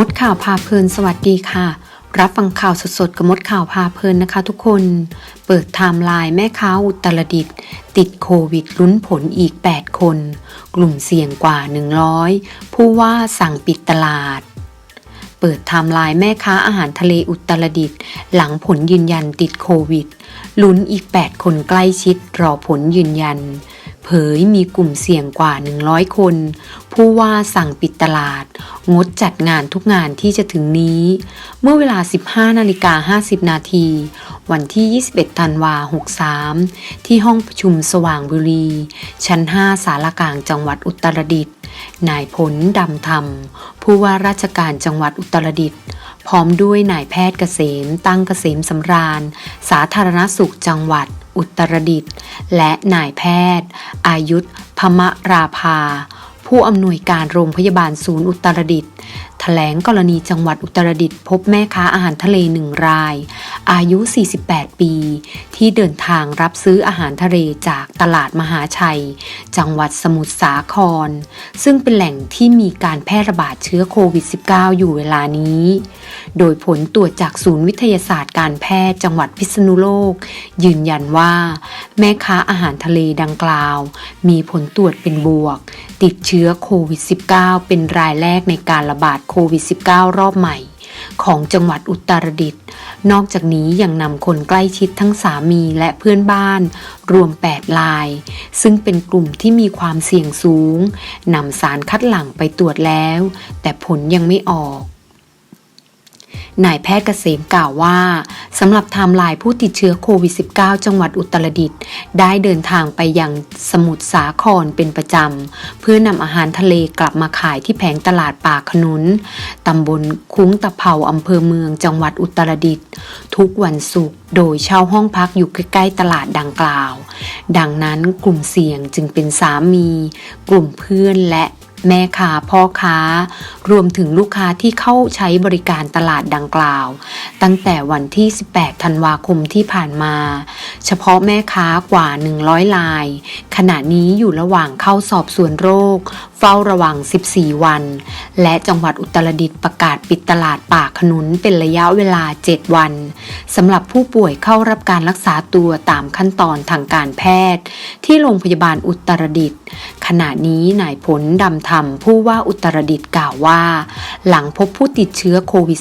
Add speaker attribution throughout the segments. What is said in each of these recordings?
Speaker 1: มดข่าวพาเพลินสวัสดีค่ะ รับฟังข่าวสดๆกับมดข่าวพาเพลินนะคะทุกคน เปิดไทม์ไลน์แม่ค้าอุตรดิตถ์ติดโควิดลุ้นผลอีก 8 คน กลุ่มเสี่ยงกว่า 100 ผู้ว่าสั่งปิดตลาด เปิดไทม์ไลน์แม่ค้าอาหารทะเลอุตรดิตถ์หลังผลยืนยันติดโควิด ลุ้นอีก 8 คนใกล้ชิดรอผลยืนยัน เผยมีกลุ่มเสี่ยงกว่า 100 คน ผู้ว่าสั่งปิดตลาด งดจัดงานทุกงานที่จะถึงนี้ เมื่อเวลา 15 นาฬิกา 50 นาที วันที่ 21 ธันวา 63 ที่ห้องประชุมสว่างบุรี ชั้น 5 สารกลางจังหวัดอุตรดิตถ์นายผลดำธรรม ผู้ว่าราชการจังหวัดอุตรดิตถ์ พร้อมด้วยนายแพทย์เกษม ตั้งเกษมสำราญ สาธารณสุขจังหวัด อุตรดิตถ์และนายแพทย์ อายุธพมราภา ผู้อำนวยการโรงพยาบาลศูนย์อุตรดิตถ์ แถลงกรณีจังหวัดอุตรดิตถ์พบแม่ค้าอาหารทะเลหนึ่งราย อายุ 48 ปี ที่เดินทางรับซื้ออาหารทะเลจากตลาดมหาชัย จังหวัดสมุทรสาคร ซึ่งเป็นแหล่งที่มีการแพร่ระบาดเชื้อโควิด -19 อยู่เวลานี้ โดยผลตรวจจากศูนย์วิทยาศาสตร์การแพทย์จังหวัดพิษณุโลก ยืนยันว่า แม่ค้าอาหารทะเลดังกล่าว มีผลตรวจเป็นบวก ติดเชื้อโควิด -19 เป็นรายแรกในการระบาดโควิด -19 รอบใหม่ ของจังหวัดอุตรดิตถ์นอกจากนี้ยังนำคนใกล้ชิดทั้งสามีและเพื่อนบ้าน รวม 8 ลาย ซึ่งเป็นกลุ่มที่มีความเสี่ยงสูงนำสารคัดหลั่งไปตรวจแล้ว แต่ผลยังไม่ออก นายแพทย์เกษมกล่าวว่าสำหรับไทม์ไลน์ผู้ติดเชื้อโควิด -19 จังหวัดอุตรดิตถ์ได้เดินทางไปยังสมุทรสาครเป็นประจำ เพื่อนำอาหารทะเลกลับมาขายที่แผงตลาดป่าขนุนตำบลคุ้งตะเภาอำเภอเมืองจังหวัดอุตรดิตถ์ทุกวันศุกร์โดยเช่าห้องพักอยู่ใกล้ๆตลาดดังกล่าว ดังนั้นกลุ่มเสี่ยงจึงเป็นสามี กลุ่มเพื่อนและ แม่ค้าพ่อค้า รวมถึงลูกค้าที่เข้าใช้บริการตลาดดังกล่าว ตั้งแต่วันที่ 18 ธันวาคมที่ผ่านมา เฉพาะแม่ค้ากว่า 100ลาย ขณะนี้อยู่ระหว่างเข้าสอบสวนโรค เฝ้าระวัง 14 วัน และจังหวัดอุตรดิตถ์ประกาศปิดตลาดป่าขนุนเป็นระยะเวลา 7 วันสำหรับผู้ป่วยเข้ารับการรักษาตัวตามขั้นตอนทางการแพทย์ ที่โรงพยาบาลอุตรดิตถ์ขณะนี้นายผลดำธรรมผู้ว่าอุตรดิตถ์กล่าวว่า หลังพบผู้ติดเชื้อโควิด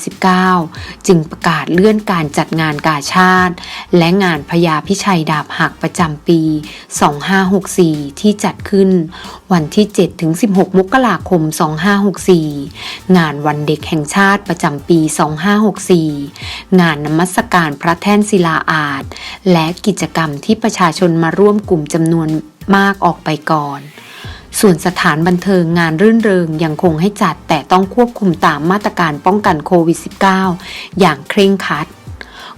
Speaker 1: -19 จึงประกาศเลื่อนการจัดงานกาชาติ และงานพญาพิชัยดาบหักประจำปี 2564 ที่จัดขึ้น วันที่ 7-16 มกราคม 2564 งานวันเด็กแห่งชาติประจำปี 2564 งานนมัสการพระแท่นศิลาอาจ และกิจกรรมที่ประชาชนมาร่วมกลุ่มจำนวนมากออกไปก่อน ส่วนสถานบันเทิงงานรื่นเริงยังคงให้จัดแต่ต้องควบคุมตามมาตรการป้องกันโควิด -19 อย่างเคร่งครัด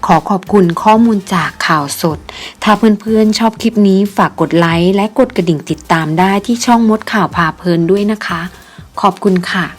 Speaker 1: ขอขอบคุณข้อมูลจากข่าวสด ถ้าเพื่อนๆชอบคลิปนี้ฝากกดไลค์และกดกระดิ่งติดตามได้ที่ช่องมดข่าวพาเพลินด้วยนะคะ ขอบคุณค่ะ